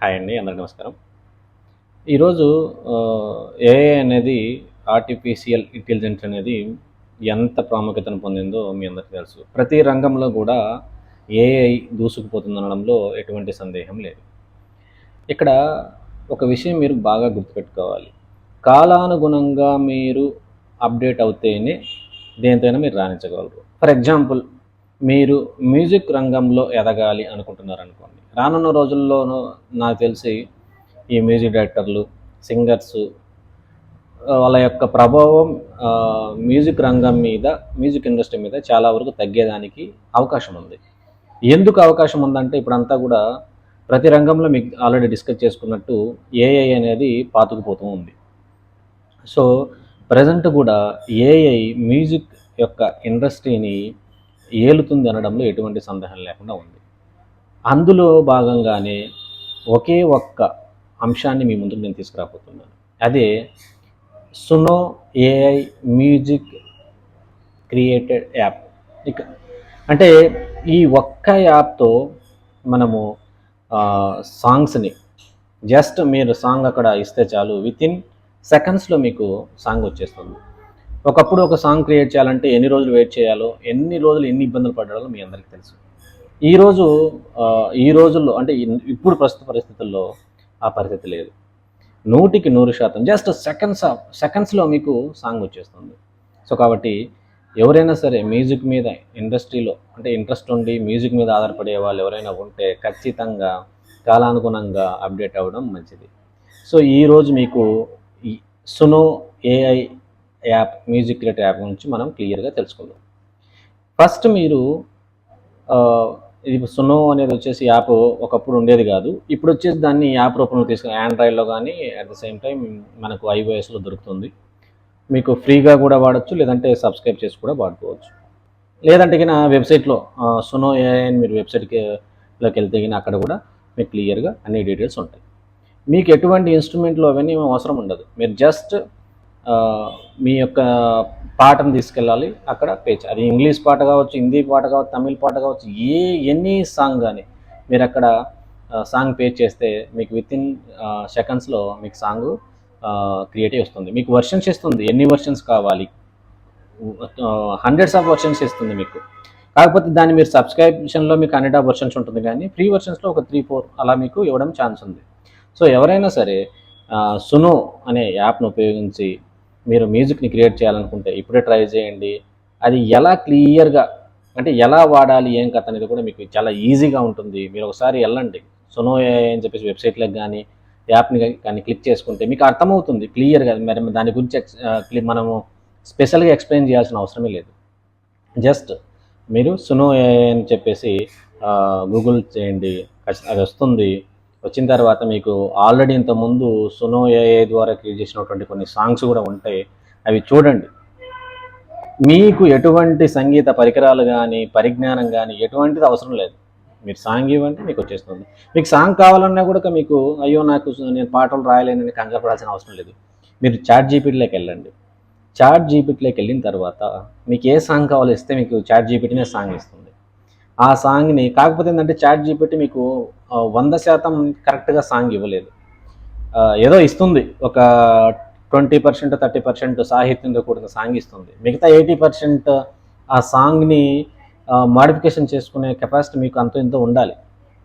Hi అండి అందరికీ నమస్కారం. ఈరోజు ఏఐ అనేది ఆర్టిఫిషియల్ ఇంటెలిజెన్స్ అనేది ఎంత ప్రాముఖ్యతను పొందిందో మీ అందరికీ తెలుసు. ప్రతి రంగంలో కూడా ఏఐ దూసుకుపోతుందనడంలో ఎటువంటి సందేహం లేదు. ఇక్కడ ఒక విషయం మీరు బాగా గుర్తుపెట్టుకోవాలి. కాలానుగుణంగా మీరు అప్డేట్ అవుతేనే దేనితోనైనా మీరు రాణించగలరు. ఫర్ ఎగ్జాంపుల్ మీరు మ్యూజిక్ రంగంలో ఎదగాలి అనుకుంటున్నారు అనుకోండి. రానున్న రోజుల్లోనూ నాకు తెలిసి ఈ మ్యూజిక్ డైరెక్టర్లు సింగర్స్ వాళ్ళ యొక్క ప్రభావం మ్యూజిక్ రంగం మీద మ్యూజిక్ ఇండస్ట్రీ మీద చాలా వరకు తగ్గేదానికి అవకాశం ఉంది. ఎందుకు అవకాశం ఉందంటే ఇప్పుడంతా కూడా ప్రతి రంగంలో మీకు ఆల్రెడీ డిస్కస్ చేసుకున్నట్టు ఏఐ అనేది పాతుకుపోతూ ఉంది. సో ప్రజెంట్ కూడా ఏఐ మ్యూజిక్ యొక్క ఇండస్ట్రీని ఏలుతుంది అనడంలో ఎటువంటి సందేహం లేకుండా ఉంది. అందులో భాగంగానే ఒకే ఒక్క అంశాన్ని మీ ముందుకు నేను తీసుకురాబోతున్నాను. అదే Suno AI music created app. ఇక అంటే ఈ ఒక్క యాప్తో మనము సాంగ్స్ని జస్ట్ మీరు సాంగ్ అక్కడ ఇస్తే చాలు. విత్ ఇన్ సెకండ్స్లో మీకు సాంగ్ వచ్చేస్తుంది. ఒకప్పుడు ఒక సాంగ్ క్రియేట్ చేయాలంటే ఎన్ని రోజులు వెయిట్ చేయాలో ఎన్ని రోజులు ఎన్ని ఇబ్బందులు పడాలో మీ అందరికీ తెలుసు. ఈరోజు ఈ రోజుల్లో అంటే ఇప్పుడు ప్రస్తుత పరిస్థితుల్లో ఆ పరిస్థితి లేదు. నూటికి నూరు శాతం జస్ట్ సెకండ్స్ సెకండ్స్లో మీకు సాంగ్ వచ్చేస్తుంది. సో కాబట్టి ఎవరైనా సరే మ్యూజిక్ మీద ఇండస్ట్రీలో అంటే ఇంట్రెస్ట్ ఉండి మ్యూజిక్ మీద ఆధారపడే వాళ్ళు ఎవరైనా ఉంటే ఖచ్చితంగా కాలానుగుణంగా అప్డేట్ అవ్వడం మంచిది. సో ఈరోజు మీకు ఈ Suno AI app music create app గురించి మనం క్లియర్గా తెలుసుకుందాం. ఫస్ట్ మీరు ఇది సునో అనేది వచ్చేసి యాప్ ఒకప్పుడు ఉండేది కాదు. ఇప్పుడు వచ్చేసి దాన్ని యాప్ రూపంలో తీసుకుని ఆండ్రాయిడ్లో కానీ అట్ ద సేమ్ టైం మనకు ఐఓఎస్లో దొరుకుతుంది. మీకు ఫ్రీగా కూడా వాడచ్చు లేదంటే సబ్స్క్రైబ్ చేసి కూడా వాడుకోవచ్చు. లేదంటే నా వెబ్సైట్లో సునో ఏఐ అని మీరు వెబ్సైట్కి లోకి వెళ్తే కానీ అక్కడ కూడా మీకు క్లియర్గా అన్ని డీటెయిల్స్ ఉంటాయి. మీకు ఎటువంటి ఇన్స్ట్రుమెంట్లు అవన్నీ అవసరం ఉండదు. మీరు జస్ట్ మీ యొక్క పాటను తీసుకెళ్ళాలి అక్కడ పేచ్ అది ఇంగ్లీష్ పాట కావచ్చు హిందీ పాట కావచ్చు తమిళ్ పాట కావచ్చు ఏ ఎనీ సాంగ్ కానీ మీరు అక్కడ సాంగ్ పే చేస్తే మీకు విత్ ఇన్ సెకండ్స్లో మీకు సాంగ్ క్రియేటివ్ వస్తుంది. మీకు వర్షన్స్ ఇస్తుంది. ఎన్ని వర్షన్స్ కావాలి? హండ్రెడ్స్ ఆఫ్ వర్షన్స్ ఇస్తుంది మీకు. కాకపోతే దాన్ని మీరు సబ్స్క్రిప్షన్లో మీకు హండ్రెడ్ ఆఫ్ వర్షన్స్ ఉంటుంది కానీ ఫ్రీ వర్షన్స్లో ఒక త్రీ ఫోర్ అలా మీకు ఇవ్వడం ఛాన్స్ ఉంది. సో ఎవరైనా సరే సునో అనే యాప్ను ఉపయోగించి మీరు మ్యూజిక్ని క్రియేట్ చేయాలనుకుంటే ఇప్పుడే ట్రై చేయండి. అది ఎలా క్లియర్గా అంటే ఎలా వాడాలి ఏం కథ అనేది కూడా మీకు చాలా ఈజీగా ఉంటుంది. మీరు ఒకసారి వెళ్ళండి. సునో అని చెప్పేసి వెబ్సైట్లకు కానీ యాప్ని కానీ క్లిక్ చేసుకుంటే మీకు అర్థమవుతుంది క్లియర్గా మరి దాని గురించి ఎక్స్- మనము స్పెషల్గా ఎక్స్ప్లెయిన్ చేయాల్సిన అవసరమే లేదు. జస్ట్ మీరు సునో అని చెప్పేసి గూగుల్ చేయండి. అది వస్తుంది. వచ్చిన తర్వాత మీకు ఆల్రెడీ ఇంతకుముందు సునో ఏఐ ద్వారా క్రియేట్ చేసినటువంటి కొన్ని సాంగ్స్ కూడా ఉంటాయి అవి చూడండి. మీకు ఎటువంటి సంగీత పరికరాలు కానీ పరిజ్ఞానం కానీ ఎటువంటిది అవసరం లేదు. మీరు సాంగ్ ఇవ్వండి మీకు వచ్చేస్తుంది. మీకు సాంగ్ కావాలన్నా కూడా మీకు అయ్యో నాకు నేను పాటలు రాయలేనని కంగారు పడాల్సిన అవసరం లేదు. మీరు చాట్ జీపీటీలోకి వెళ్ళండి. చాట్ జీపీటీలోకి వెళ్ళిన తర్వాత మీకు ఏ సాంగ్ కావాలో ఇస్తే మీకు చాట్ జీపీటీనే సాంగ్ ఇస్తుంది. ఆ సాంగ్ని కాకపోతే ఏంటంటే చాట్ జీపీటీ మీకు వంద శాతం కరెక్ట్గా సాంగ్ ఇవ్వలేదు. ఏదో ఇస్తుంది. ఒక ట్వంటీ పర్సెంట్ థర్టీ పర్సెంట్ సాహిత్యంతో కూడిన సాంగ్ ఇస్తుంది. మిగతా ఎయిటీ పర్సెంట్ ఆ సాంగ్ని మాడిఫికేషన్ చేసుకునే కెపాసిటీ మీకు అంత ఇంత ఉండాలి.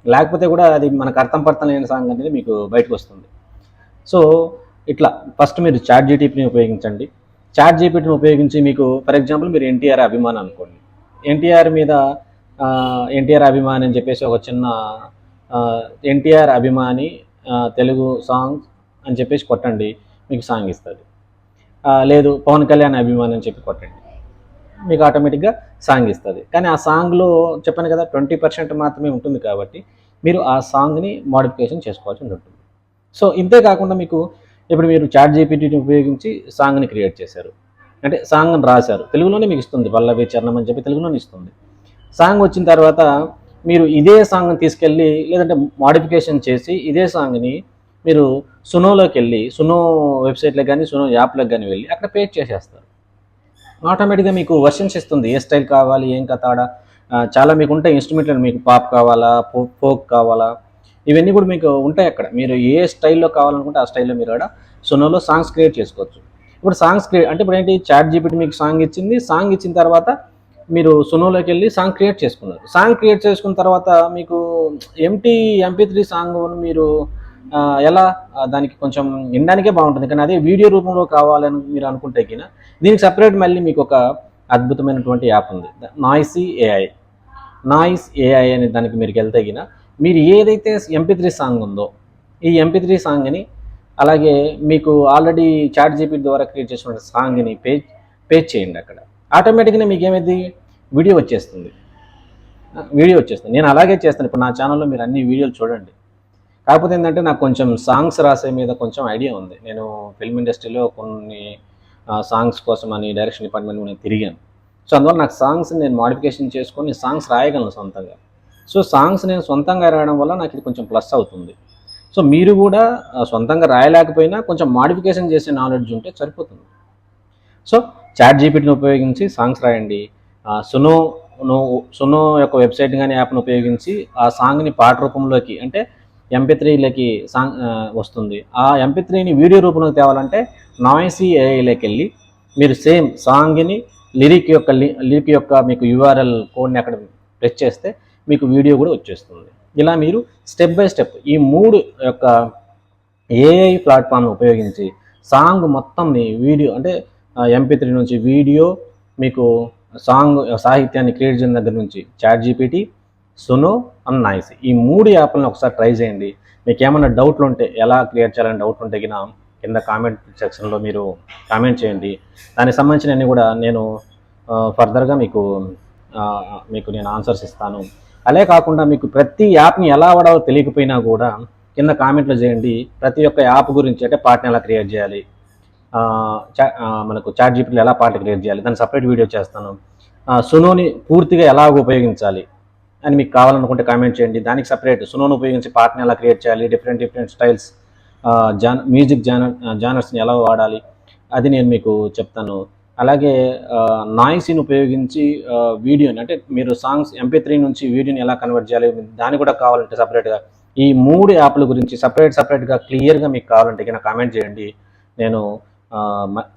లేకపోతే కూడా అది మనకు అర్థం పర్థం లేని సాంగ్ అనేది మీకు బయటకు వస్తుంది. సో ఇట్లా ఫస్ట్ మీరు చాట్ జీటీపీని ఉపయోగించండి. చాట్ జీపీటీని ఉపయోగించి మీకు ఫర్ ఎగ్జాంపుల్ మీరు ఎన్టీఆర్ అభిమానం అనుకోండి. ఎన్టీఆర్ మీద ఎన్టీఆర్ అభిమాని అని చెప్పేసి ఒక చిన్న ఎన్టీఆర్ అభిమాని తెలుగు సాంగ్ అని చెప్పేసి కొట్టండి మీకు సాంగ్ ఇస్తుంది లేదు పవన్ కళ్యాణ్ అభిమాని అని చెప్పి కొట్టండి. మీకు ఆటోమేటిక్గా సాంగ్ ఇస్తుంది కానీ ఆ సాంగ్లో చెప్పాను కదా ట్వంటీ పర్సెంట్ మాత్రమే ఉంటుంది కాబట్టి మీరు ఆ సాంగ్ని మాడిఫికేషన్ చేసుకోవాల్సి ఉంటుంది. సో ఇంతే కాకుండా మీకు ఇప్పుడు మీరు చాట్ జీపీటీని ఉపయోగించి సాంగ్ని క్రియేట్ చేశారు. అంటే సాంగ్ని రాశారు. తెలుగులోనే మీకు ఇస్తుంది పల్లవి చరణం అని చెప్పి తెలుగులోనే ఇస్తుంది. సాంగ్ వచ్చిన తర్వాత మీరు ఇదే సాంగ్ని తీసుకెళ్ళి లేదంటే మాడిఫికేషన్ చేసి ఇదే సాంగ్ని మీరు సునోలోకి వెళ్ళి సునో వెబ్సైట్లకు కానీ సునో యాప్లకు కానీ వెళ్ళి అక్కడ పేజ్ చేసేస్తారు. ఆటోమేటిక్గా మీకు వర్షన్స్ ఇస్తుంది ఏ స్టైల్ కావాలి ఏం కథాడా చాలా మీకు ఉంటాయి ఇన్స్ట్రుమెంట్లు మీకు పాప్ కావాలా ఫోక్ కావాలా ఇవన్నీ కూడా మీకు ఉంటాయి అక్కడ. మీరు ఏ స్టైల్లో కావాలనుకుంటే ఆ స్టైల్లో మీరు కూడా సునోలో సాంగ్స్ క్రియేట్ చేసుకోవచ్చు. ఇప్పుడు సాంగ్స్ క్రియేట్ అంటే ఇప్పుడు ఏంటి? చాట్ జీపీటీ మీకు సాంగ్ ఇచ్చింది సాంగ్ ఇచ్చిన తర్వాత మీరు సునోలోకి వెళ్ళి సాంగ్ క్రియేట్ చేసుకున్నారు. సాంగ్ క్రియేట్ చేసుకున్న తర్వాత మీకు ఎంటీ ఎంపీ త్రీ సాంగ్ మీరు ఎలా దానికి కొంచెం వినడానికే బాగుంటుంది. కానీ అదే వీడియో రూపంలో కావాలని మీరు అనుకుంటే కినా దీనికి సపరేట్ మళ్ళీ మీకు ఒక అద్భుతమైనటువంటి యాప్ ఉంది. నాయిసీ ఏఐ నాయిస్ ఏఐ అనే దానికి మీరు వెళ్తే గిన మీరు ఏదైతే ఎంపీ త్రీ సాంగ్ ఉందో ఈ ఎంపీ త్రీ సాంగ్ని అలాగే మీకు ఆల్రెడీ చాట్ జీపీ ద్వారా క్రియేట్ చేసిన సాంగ్ని పేజ్ పేజ్ చేయండి అక్కడ. ఆటోమేటిక్గా మీకు ఏమైంది వీడియో వచ్చేస్తుంది. వీడియో వచ్చేస్తుంది. నేను అలాగే చేస్తాను. ఇప్పుడు నా ఛానల్లో మీరు అన్ని వీడియోలు చూడండి. కాకపోతే ఏంటంటే నాకు కొంచెం సాంగ్స్ రాసే మీద కొంచెం ఐడియా ఉంది. నేను ఫిల్మ్ ఇండస్ట్రీలో కొన్ని సాంగ్స్ కోసం అని డైరెక్షన్ డిపార్ట్మెంట్ నేను తిరిగాను. సో అందువల్ల నాకు సాంగ్స్ నేను మాడిఫికేషన్ చేసుకొని సాంగ్స్ రాయగలను సొంతంగా. సో సాంగ్స్ నేను సొంతంగా రాయడం వల్ల నాకు ఇది కొంచెం ప్లస్ అవుతుంది. సో మీరు కూడా సొంతంగా రాయలేకపోయినా కొంచెం మాడిఫికేషన్ చేసే నాలెడ్జ్ ఉంటే సరిపోతుంది. సో చాట్ జీపీటీని ఉపయోగించి సాంగ్స్ రాయండి. సునో నువ్వు సునో యొక్క వెబ్సైట్ కానీ యాప్ను ఉపయోగించి ఆ సాంగ్ని పాట రూపంలోకి అంటే ఎంపీ త్రీలోకి సాంగ్ వస్తుంది. ఆ ఎంపీ త్రీని వీడియో రూపంలోకి తేవాలంటే నాయిసీ ఏఐలోకి వెళ్ళి మీరు సేమ్ సాంగ్ని లిరిక్ యొక్క లిరిక్ యొక్క మీకు యూఆర్ఎల్ కోడ్ని అక్కడ ప్రెస్ చేస్తే మీకు వీడియో కూడా వచ్చేస్తుంది. ఇలా మీరు స్టెప్ బై స్టెప్ ఈ మూడు యొక్క ఏఐ ప్లాట్ఫామ్ ఉపయోగించి సాంగ్ మొత్తంని వీడియో అంటే ఎంపీ త్రీ నుంచి వీడియో మీకు సాంగ్ సాహిత్యాన్ని క్రియేట్ చేసిన దగ్గర నుంచి chat GPT Suno and noise ఈ మూడు యాప్లను ఒకసారి ట్రై చేయండి. మీకు ఏమైనా డౌట్లు ఉంటే ఎలా క్రియేట్ చేయాలని డౌట్ ఉంటే కింద కింద కామెంట్ సెక్షన్లో మీరు కామెంట్ చేయండి. దానికి సంబంధించినవన్నీ కూడా నేను ఫర్దర్గా మీకు మీకు నేను ఆన్సర్స్ ఇస్తాను. అలే కాకుండా మీకు ప్రతి యాప్ని ఎలా వాడాలో తెలియకపోయినా కూడా కింద కామెంట్లు చేయండి. ప్రతి ఒక్క యాప్ గురించి అంటే పాటని ఎలా క్రియేట్ చేయాలి మనకు చాట్ జీపీటీలో ఎలా పాట క్రియేట్ చేయాలి దాని సపరేట్ వీడియో చేస్తాను. సునోని పూర్తిగా ఎలా ఉపయోగించాలి అని మీకు కావాలనుకుంటే కామెంట్ చేయండి. దానికి సపరేట్ సునోని ఉపయోగించి పాటని ఎలా క్రియేట్ చేయాలి డిఫరెంట్ డిఫరెంట్ స్టైల్స్ జాన్ మ్యూజిక్ జానర్ జానర్స్ని ఎలా వాడాలి అది నేను మీకు చెప్తాను. అలాగే నాయిసీని ఉపయోగించి వీడియోని అంటే మీరు సాంగ్స్ ఎంపీ త్రీ నుంచి వీడియోని ఎలా కన్వర్ట్ చేయాలి దాన్ని కూడా కావాలంటే సపరేట్గా ఈ మూడు యాప్ల గురించి సపరేట్ సపరేట్గా క్లియర్గా మీకు కావాలంటే కింద కామెంట్ చేయండి. నేను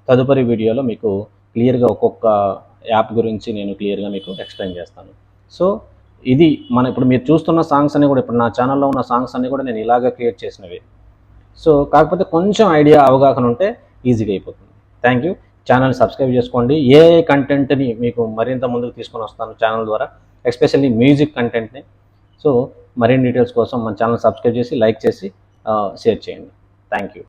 తదుపరి వీడియోలో మీకు క్లియర్గా ఒక్కొక్క యాప్ గురించి నేను క్లియర్గా మీకు ఎక్స్ప్లెయిన్ చేస్తాను. సో ఇది మన ఇప్పుడు మీరు చూస్తున్న సాంగ్స్ అన్నీ కూడా ఇప్పుడు నా ఛానల్లో ఉన్న సాంగ్స్ అన్నీ కూడా నేను ఇలాగ క్రియేట్ చేసినవి. సో కాకపోతే కొంచెం ఐడియా అవగాహన ఉంటే ఈజీగా అయిపోతుంది. Thank you. ఛానల్ సబ్స్క్రైబ్ చేసుకోండి. ఏ కంటెంట్ని మీకు మరింత ముందుకు తీసుకొని వస్తాను ఛానల్ ద్వారా ఎస్పెషల్లీ మ్యూజిక్ కంటెంట్ని. సో మరిన్ని డీటెయిల్స్ కోసం మన ఛానల్ సబ్స్క్రైబ్ చేసి లైక్ చేసి షేర్ చేయండి. Thank you.